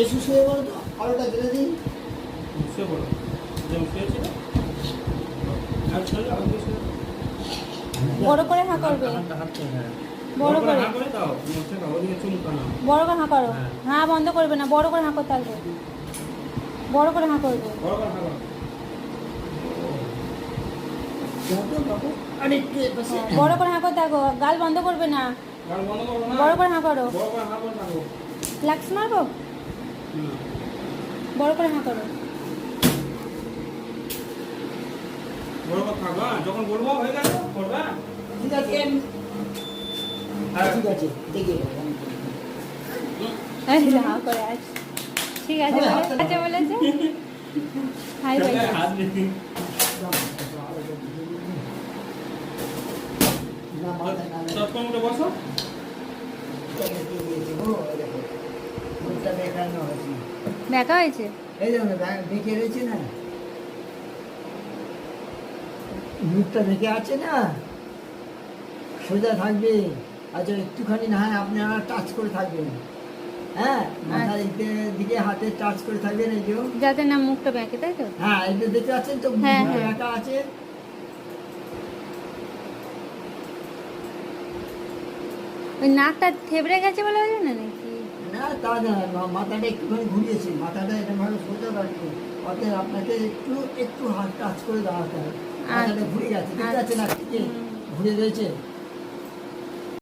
এসু শুয়ে বলো তো? আলোটা দিন। শুয়ে পড়ো। যেমন শুয়েছিল আর ছেলে আর বড় করে হাঁ করবে। হ্যাঁ। বড় করে। হাঁ করে দাও বড় করে হাঁ করো। হ্যাঁ। হাঁ বন্ধ করবে না বড় করে হাঁ করতে থাকবে বড় করে হাঁ করবে। বড় করে হাঁ করো। এপাশে বড় করে হাঁ করতে থাকো। গাল বন্ধ করবে না। বড় করে হাঁ করো। বড় করে হাঁ করে। মারবো। বড় করে হাঁ করো বড় করে হ্যাঁ? যখন বলব হয়ে গেল করবে? হ্যাঁ? ঠিক আছে হ্যাঁ। ঠিক আছে দেখে হাঁ করে আছে ঠিক আছে আচ্ছা বলেছে হাই ছেলে হাত উঠে বসো। দেখানো হয়েছে। দেখা হয়েছে? এই দেখো দেখে রয়েছে না। মুখটা দেখে আছে না? সোজা থাকবে। আচ্ছা একটুখানি না হয় আপনারা টাচ করে থাকবেন। হ্যাঁ মাথার দিকে- হাতে টাচ করে থাকবেন এই যে। যাতে না মুখটা ব্যাঁকে তাই তো? হ্যাঁ এই যে দেখতে পাচ্ছেন তো হ্যাঁ, হ্যাঁ। আছে। ওই নাকটা থেবড়ে গেছে বলে হয় না নাকি? না তা না মাথাটা একটুখানি ঘুরিয়েছি। মাথাটা এরকম ভাবে সোজা রাখবে অতএব আপনাকে একটু একটু হাত টাচ করে দাঁড়াতে হবে। মাথাটা ঘুরে গেছে না হুম। ঘুরে রয়েছে?